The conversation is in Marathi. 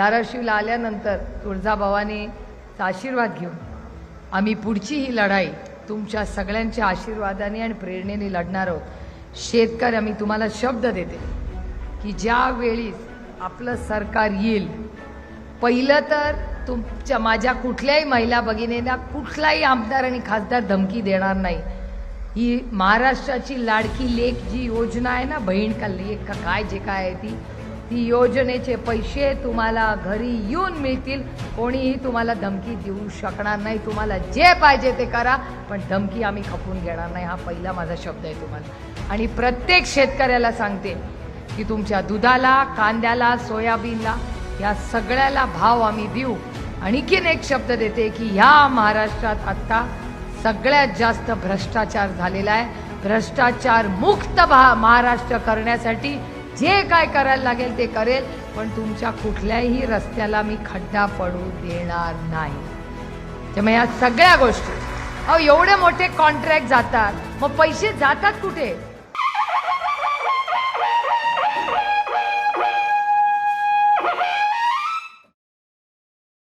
धाराशिवला आल्यानंतर तुळजाभवानीचा आशीर्वाद घेऊन आम्ही पुढची ही लढाई तुमच्या सगळ्यांच्या आशीर्वादाने आणि प्रेरणेने लढणार आहोत. शेतकरी आम्ही तुम्हाला शब्द देते की ज्या वेळीस आपलं सरकार येईल पहिलं तर तुमच्या माझ्या कुठल्याही महिला भगिनींना कुठलाही आमदार आणि खासदार धमकी देणार नाही. ही महाराष्ट्राची लाडकी लेख जी योजना आहे ना बहीण का लेख का काय जे काय आहे ती ती योजनेचे पैसे तुम्हाला घरी येऊन मिळतील. कोणीही तुम्हाला धमकी देऊ शकणार नाही. तुम्हाला जे पाहिजे ते करा पण धमकी आम्ही खपून घेणार नाही. हा पहिला माझा शब्द आहे तुम्हाला. आणि प्रत्येक शेतकऱ्याला सांगते की तुमच्या दुधाला कांद्याला सोयाबीनला या सगळ्याला भाव आम्ही देऊ. आणखीन एक शब्द देते की ह्या महाराष्ट्रात आत्ता सगळ्यात जास्त भ्रष्टाचार झालेला आहे. भ्रष्टाचार मुक्त भा महाराष्ट्र करण्यासाठी जे काय करायला लागेल ते करेल पण तुमच्या कुठल्याही रस्त्याला मी खड्डा पडू देणार नाही. त्यामुळे या सगळ्या गोष्टी. अहो एवढे मोठे कॉन्ट्रॅक्ट जातात. मग पैसे जातात कुठे?